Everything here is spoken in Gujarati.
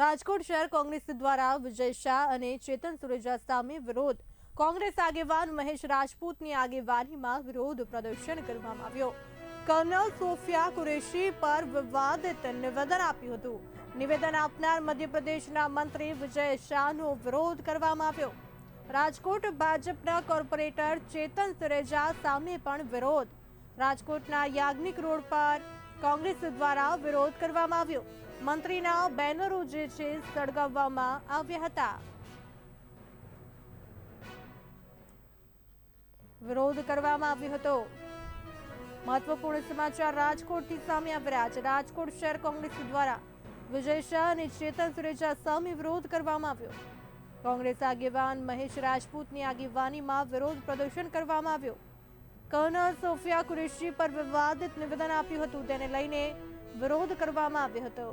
રાજકોટ શહેર કોંગ્રેસ દ્વારા વિજય શાહ અને ચેતન સુરેજા સામે વિરોધ. કોંગ્રેસ આગેવાન મહેશ રાજપૂતની આગેવાનીમાં વિરોધ પ્રદર્શન કરવામાં આવ્યો. કર્નલ સોફિયા કુરેશી પર વિવાદિત નિવેદન આપ્યું હતું. નિવેદન આપનાર મધ્યપ્રદેશના મંત્રી વિજય શાહનો વિરોધ કરવામાં આવ્યો. રાજકોટ ભાજપના કોર્પોરેટર ચેતન સુરેજા સામે પણ વિરોધ. રાજકોટના યાજ્ઞિક રોડ પર કોંગ્રેસ દ્વારા વિરોધ કરવામાં આવ્યો. મંત્રીના બેનરો જે છે સળગાવવામાં આવ્યા હતા. વિરોધ કરવામાં આવ્યો હતો. મહત્વપૂર્ણ સમાચાર રાજકોટથી સામે આવ્યા છે. રાજકોટ શહેર કોંગ્રેસ દ્વારા વિજય શાહ અને ચેતન સુરેજા સામે વિરોધ કરવામાં આવ્યો. કોંગ્રેસ આગેવાન મહેશ રાજપૂતની આગેવાનીમાં વિરોધ પ્રદર્શન કરવામાં આવ્યો. કર્નલ સોફિયા કુરેશી પર વિવાદિત નિવેદન આપ્યું હતું. તેને લઈને વિરોધ કરવામાં આવ્યો હતો